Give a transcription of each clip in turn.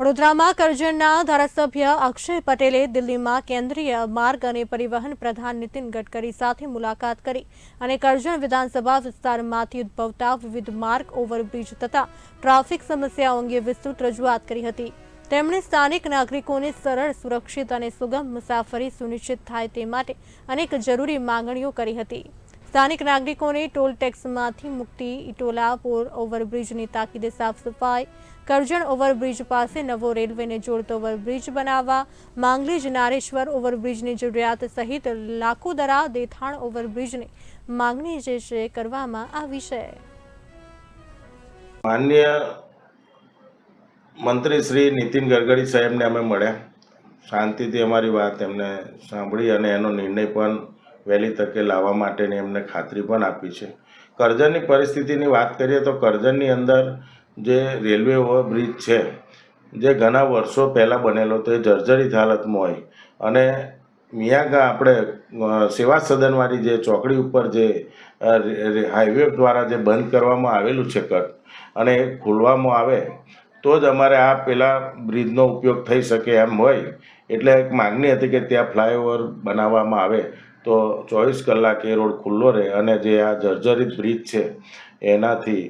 વડોદરામાં કરજણના ધારાસભ્ય અક્ષય પટેલે દિલ્હીમાં કેન્દ્રીય માર્ગ અને પરિવહન પ્રધાન નીતિન ગડકરી સાથે મુલાકાત કરી અને કરજણ વિધાનસભા વિસ્તારમાંથી ઉદ્ભવતા વિવિધ માર્ગ ઓવરબ્રિજ તથા ટ્રાફિક સમસ્યાઓ અંગે વિસ્તૃત રજૂઆત કરી હતી. તેમણે સ્થાનિક નાગરિકોને સરળ, સુરક્ષિત અને સુગમ મુસાફરી સુનિશ્ચિત થાય તે માટે અનેક જરૂરી માંગણીઓ કરી હતી. સ્થાનિક નાગરિકોને ટોલ ટેક્સમાંથી મુક્તિ ઇટોલા પોર ઓવરબ્રિજની તાકીદે સાફ સફાઈ, કરજણ ઓવરબ્રિજ પાસે નવો રેલવેને જોડતો ઓવરબ્રિજ બનાવવા માંગલીજ નારેશ્વર ઓવરબ્રિજની જરૂરિયાત સહિત લાખોદરા દેથાણ ઓવરબ્રિજની માંગણી જે છે કરવામાં આવી છે. માન્ય મંત્રી શ્રી નીતિન ગડકરી સાહેબને અમે મળ્યા. શાંતિથી અમારી વાત એમને સાંભળી અને એનો નિર્ણય પણ વહેલી તકે લાવવા માટેની એમને ખાતરી પણ આપી છે. કરજણની પરિસ્થિતિની વાત કરીએ તો કરજણની અંદર જે રેલવે ઓવરબ્રિજ છે, જે ઘણા વર્ષો પહેલાં બનેલો તો એ જર્જરિત હાલતમાં હોય. અને મિયાગા આપણે સેવા સદનવાળી જે ચોકડી ઉપર જે હાઈવે દ્વારા જે બંધ કરવામાં આવેલું છે કટ, અને એ ખોલવામાં આવે, તો જ અમારે આ પેલા બ્રિજનો ઉપયોગ થઈ શકે એમ હોય. એટલે એક માગણી હતી કે ત્યાં ફ્લાયઓવર બનાવવામાં આવે. તો ચોવીસ કલાક એ રોડ ખુલ્લો રહે અને જે આ જર્જરિત બ્રિજ છે, એનાથી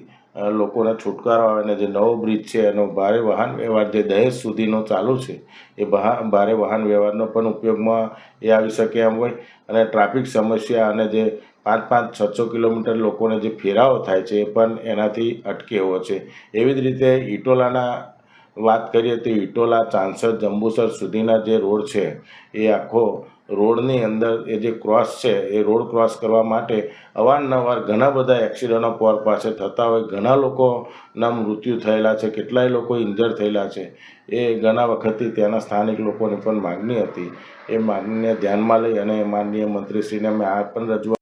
લોકોને છુટકારો આવે અને જે નવો બ્રિજ છે, એનો ભારે વાહન વ્યવહાર, જે દહેજ સુધીનો ચાલુ છે, એ ભારે વાહન વ્યવહારનો પણ ઉપયોગમાં એ આવી શકે એમ હોય. અને ટ્રાફિક સમસ્યા અને જે પાંચ પાંચ, છ છ કિલોમીટર લોકોને જે ફેરાવો થાય છે, એ પણ એનાથી અટકે એવો છે. એવી જ રીતે ઇટોલાના વાત કરીએ તો ઇટોલા ચાંસદ, જંબુસર સુધીના જે રોડ છે, એ આખો રોડની અંદર એ જે ક્રોસ છે, એ રોડ ક્રોસ કરવા માટે અવારનવાર ઘણા બધા એક્સિડન્ટો પર પાસે થતા હોય. ઘણા લોકોના મૃત્યુ થયેલા છે, કેટલાય લોકો ઇન્જર થયેલા છે. એ ઘણા વખતથી ત્યાંના સ્થાનિક લોકોની પણ માગણી હતી. એ માગણીને ધ્યાનમાં લઈ અને માનનીય મંત્રીશ્રીને મેં આ પણ રજૂઆત